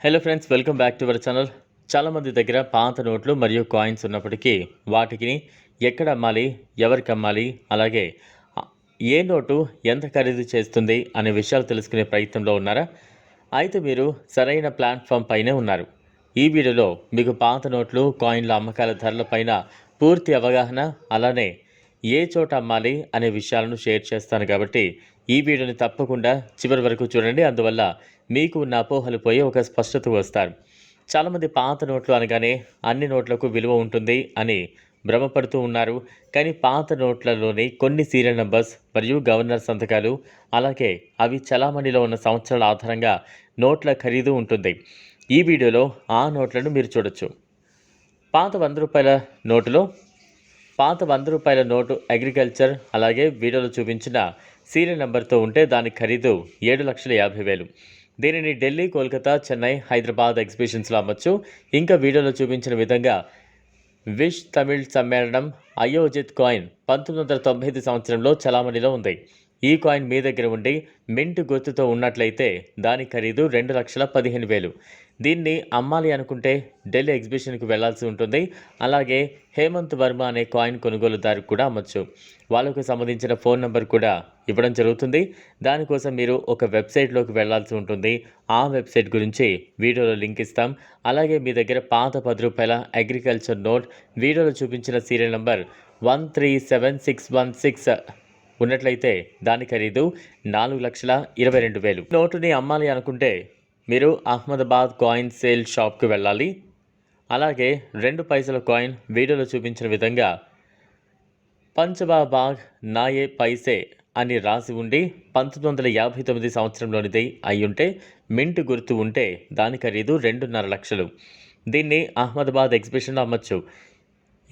Hello friends welcome back to our channel చాలామంది దగ్గర పాత నోట్లు మరియు కాయిన్స్ ఉన్నప్పటికీ వాటికి ఎక్కడ అమ్మాలి ఎవరికి అమ్మాలి అలాగే ఏ నోటు ఎంత ఖరీదు చేస్తుంది అనే విషయాలు తెలుసుకునే ప్రయత్నంలో ఉన్నారా? అయితే మీరు సరైన ప్లాట్ఫామ్ పైనే ఉన్నారు. ఈ వీడియోలో మీకు పాత నోట్లు కాయిన్ల అమ్మకాల ధరలపైన పూర్తి అవగాహన అలానే ఏ చోట అమ్మాలి అనే విషయాలను షేర్ చేస్తాను కాబట్టి ఈ వీడియోని తప్పకుండా చివరి వరకు చూడండి. అందువల్ల మీకు ఉన్న అపోహలు పోయి ఒక స్పష్టత వస్తారు. చాలామంది పాత నోట్లు అనగానే అన్ని నోట్లకు విలువ ఉంటుంది అని భ్రమపడుతూ ఉన్నారు. కానీ పాత నోట్లలోని కొన్ని సీరియల్ నంబర్స్ మరియు గవర్నర్ సంతకాలు అలాగే అవి చలామణిలో ఉన్న సంవత్సరాల ఆధారంగా నోట్ల ఖరీదు ఉంటుంది. ఈ వీడియోలో ఆ నోట్లను మీరు చూడొచ్చు. పాత వంద రూపాయల నోటులో పాత వంద రూపాయల నోటు అగ్రికల్చర్ అలాగే వీడియోలో చూపించిన సీరియల్ నెంబర్తో ఉంటే దాని ఖరీదు ఏడు లక్షల యాభై వేలు. దీనిని ఢిల్లీ కోల్కతా చెన్నై హైదరాబాద్ ఎగ్జిబిషన్స్లో అమ్మచ్చు. ఇంకా వీడియోలో చూపించిన విధంగా విష్ తమిళ్ సమ్మేళనం అయోజిత్ కాయిన్ పంతొమ్మిది వందల తొంభై ఐదు సంవత్సరంలో చలామణిలో ఉంది. ఈ కాయిన్ మీ దగ్గర ఉండి మింట్ గుర్తుతో ఉన్నట్లయితే దాని ఖరీదు రెండు లక్షల పదిహేను వేలు. దీన్ని అమ్మాలి అనుకుంటే ఢిల్లీ ఎగ్జిబిషన్కి వెళ్ళాల్సి ఉంటుంది. అలాగే హేమంత్ వర్మ అనే కాయిన్ కొనుగోలుదారు కూడా అమ్మచ్చు. వాళ్ళకు సంబంధించిన ఫోన్ నెంబర్ కూడా ఇవ్వడం జరుగుతుంది. దానికోసం మీరు ఒక వెబ్సైట్లోకి వెళ్ళాల్సి ఉంటుంది. ఆ వెబ్సైట్ గురించి వీడియోలో లింక్ ఇస్తాం. అలాగే మీ దగ్గర పాత పది రూపాయల అగ్రికల్చర్ నోట్ వీడియోలో చూపించిన serial number one three seven six one six ఉన్నట్లయితే దాని ఖరీదు నాలుగు లక్షల ఇరవై రెండు వేలు. నోటుని అమ్మాలి అనుకుంటే మీరు అహ్మదాబాద్ కాయిన్ సేల్ షాప్కి వెళ్ళాలి. అలాగే రెండు పైసల కాయిన్ వీడియోలో చూపించిన విధంగా పంచబాబాగ్ నాయే పైసే అని రాసి ఉండి పంతొమ్మిది వందల యాభై తొమ్మిది సంవత్సరంలోనిది అయ్యుంటే మింట్ గుర్తు ఉంటే దాని ఖరీదు రెండున్నర లక్షలు. దీన్ని అహ్మదాబాద్ ఎగ్జిబిషన్లో అమ్మచ్చు.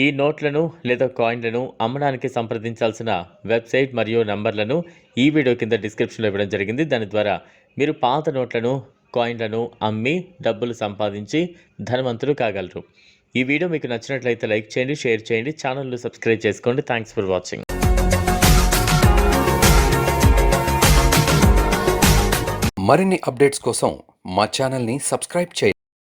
ఈ నోట్లను లేదా కాయిన్లను అమ్మడానికి సంప్రదించాల్సిన వెబ్సైట్ మరియు నంబర్లను ఈ వీడియో కింద డిస్క్రిప్షన్లో ఇవ్వడం జరిగింది. దాని ద్వారా మీరు పాత నోట్లను కాయిన్లను అమ్మి డబ్బులు సంపాదించి ధనవంతులు కాగలరు. ఈ వీడియో మీకు నచ్చినట్లయితే లైక్ చేయండి షేర్ చేయండి ఛానల్ను సబ్స్క్రైబ్ చేసుకోండి. Thanks for watching. మరిన్ని అప్డేట్స్ కోసం మా ఛానల్ని సబ్స్క్రైబ్ చేయండి.